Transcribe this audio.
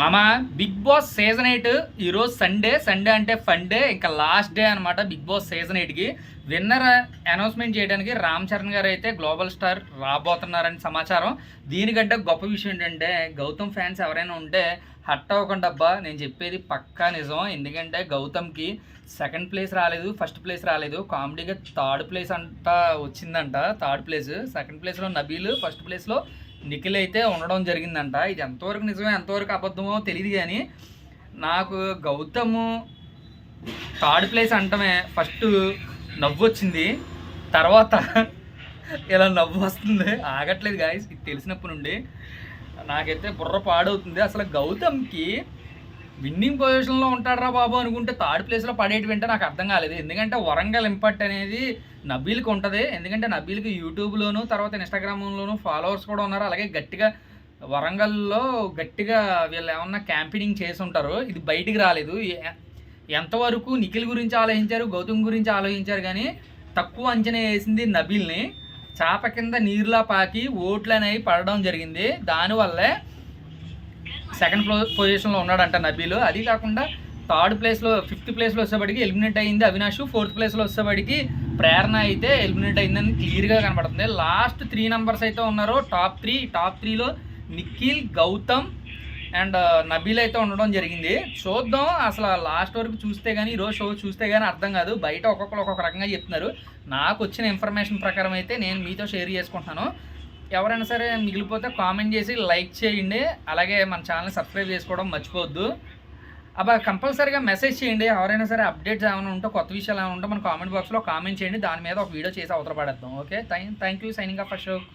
మామ Bigg Boss season eight ఈరోజు Sunday Sunday అంటే ఫన్ డే ఇంకా లాస్ట్ డే అనమాట బిగ్ బాస్ సీజన్ ఎయిట్కి. విన్నర్ అనౌన్స్మెంట్ చేయడానికి రామ్ చరణ్ గారు అయితే గ్లోబల్ స్టార్ రాబోతున్నారని సమాచారం. దీనికంటే గొప్ప విషయం ఏంటంటే గౌతమ్ ఫ్యాన్స్ ఎవరైనా ఉంటే హట్ అవ్వకుండా అబ్బా నేను చెప్పేది పక్కా నిజం. ఎందుకంటే గౌతమ్కి సెకండ్ ప్లేస్ రాలేదు ఫస్ట్ ప్లేస్ రాలేదు. కామెడీగా థర్డ్ ప్లేస్ అంట వచ్చిందంట థర్డ్ ప్లేస్ సెకండ్ ప్లేస్లో నబీల్ ఫస్ట్ ప్లేస్లో నిఖిల్ అయితే ఉండడం జరిగిందంట. ఇది ఎంతవరకు నిజమో ఎంతవరకు అబద్ధమో తెలియదు కానీ నాకు గౌతము థర్డ్ ప్లేస్ అంటమే ఫస్ట్ నవ్వు వచ్చింది. తర్వాత ఇలా నవ్వు వస్తుంది. ఆగట్లేదు గాయస్ ఇది తెలిసినప్పటి నుండి. నాకైతే బుర్ర పాడవుతుంది. అసలు గౌతమ్కి విన్నింగ్ పొజిషన్లో ఉంటాడరా బాబు అనుకుంటే థర్డ్ ప్లేస్లో పడేటి వింటే నాకు అర్థం కాలేదు. ఎందుకంటే వరంగల్ ఇంపాక్ట్ అనేది నబీల్కి ఉంటుంది. ఎందుకంటే నబీల్కి యూట్యూబ్లోను తర్వాత ఇన్స్టాగ్రామ్లోను ఫాలోవర్స్ కూడా ఉన్నారు. అలాగే గట్టిగా వరంగల్లో గట్టిగా వీళ్ళు ఏమన్నా క్యాంపెయినింగ్ చేసి ఉంటారు ఇది బయటికి రాలేదు. ఎంతవరకు నిఖిల్ గురించి ఆలోచించారు గౌతమ్ గురించి ఆలోచించారు కానీ తక్కువ అంచనా వేసింది నబీల్ని. చాప కింద నీరులా పాకి ఓట్లు అనేవి పడడం జరిగింది. దానివల్లే సెకండ్ ఫ్లో పొజిషన్లో ఉన్నాడంట నబీలు. అది కాకుండా థర్డ్ ప్లేస్లో ఫిఫ్త్ ప్లేస్లో వచ్చేప్పటికి ఎలిమినేట్ అయింది అవినాష్. ఫోర్త్ ప్లేస్లో వచ్చేప్పటికి ప్రేరణ అయితే ఎలిమినేట్ అయిందని క్లియర్గా కనబడుతుంది లాస్ట్ త్రీ నెంబర్స్ అయితే ఉన్నారు టాప్ త్రీ టాప్ త్రీలో నిఖిల్ గౌతమ్ అండ్ నబీల్ అయితే ఉండడం జరిగింది. చూద్దాం అసలు లాస్ట్ వరకు చూస్తే కానీ ఈరోజు షో చూస్తే కానీ అర్థం కాదు. బయట ఒక్కొక్కరు ఒక్కొక్క రకంగా చెప్తున్నారు. నాకు వచ్చిన ఇన్ఫర్మేషన్ ప్రకారం అయితే నేను మీతో షేర్ చేసుకుంటున్నాను. ఎవరైనా సరే మిగిలిపోతే కామెంట్ చేసి లైక్ చేయండి. అలాగే మన ఛానల్ సబ్స్క్రైబ్ చేసుకోవడం మర్చిపోవద్దు. అబ్బా కంపల్సరీగా మెసేజ్ చేయండి. ఎవరైనా సరే అప్డేట్స్ ఏమైనా ఉంటే కొత్త విషయాలు ఏమైనా ఉంటే మన కామెంట్ బాక్స్లో కామెంట్ చేయండి. దాని మీద ఒక వీడియో చేసి అవతల పడేద్దాం. Okay? Thank you signing off Ashok.